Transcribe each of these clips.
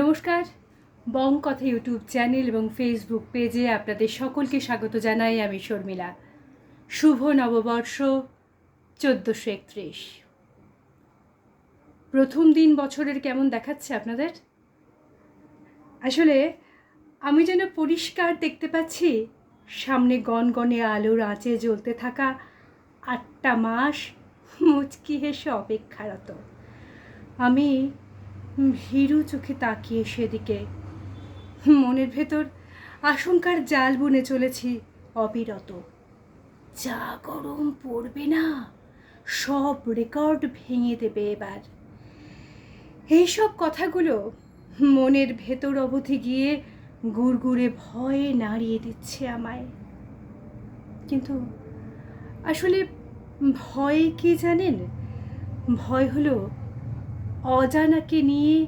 নমস্কার। বং কথা YouTube channel এবং ফেসবুক পেজে আপনাদের সকলকে স্বাগত জানাই আমি শর্মিলা। শুভ নববর্ষ চোদ্দোশো একত্রিশ। প্রথম দিন বছরের কেমন দেখাচ্ছে আপনাদের? আসলে আমি যেন পরিষ্কার দেখতে পাচ্ছি, সামনে গনগনে আলোর আঁচে জ্বলতে থাকা আটটা মাস মুচকি হেসে অপেক্ষারত। আমি ভীরু চোখে তাকিয়ে সেদিকে। মনের ভেতর আশঙ্কার জাল বুনে চলেছি অবিরত। যা গরম পড়বে না, সব রেকর্ড ভেঙে দেবে এবার। এইসব কথাগুলো মনের ভেতর অবধি গিয়ে গুড়গুড়ে ভয়ে নাড়িয়ে দিচ্ছে আমায়। কিন্তু আসলে ভয় কি জানেন? ভয় হলো অজানাকে নিয়ে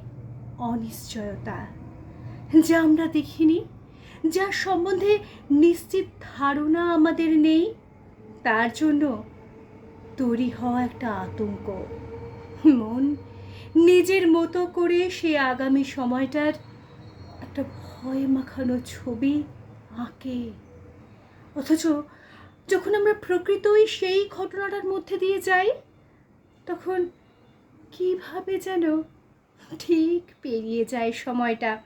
অনিশ্চয়তা, যা আমরা দেখিনি, যার সম্বন্ধে নিশ্চিত ধারণা আমাদের নেই, তার জন্য তৈরি হওয়া একটা আতঙ্ক। মন নিজের মতো করে সে আগামী সময়টার একটা ভয় মাখানো ছবি আঁকে। অথচ যখন আমরা প্রকৃতই সেই ঘটনাটার মধ্যে দিয়ে যাই, তখন কীভাবে যেন ঠিক পেরিয়ে যায় সময়টা।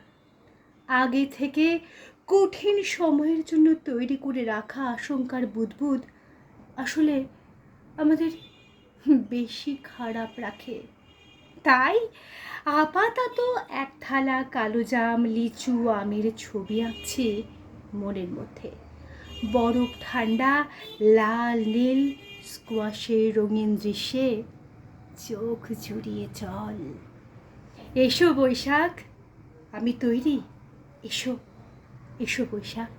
আগে থেকে কঠিন সময়ের জন্য তৈরি করে রাখা আশঙ্কার বুদবুদ আসলে আমাদের বেশি খারাপ রাখে। তাই আপাতত এক থালা কালো জাম, লিচু, আমের ছবি আঁকছি মনের মধ্যে। বরফ ঠান্ডা, লাল, নীল স্কোয়াশের রঙিন দৃশ্যে চোখ জুড়িয়ে চল। এসো বৈশাখ আমি তৈরি। এসো এসো বৈশাখ।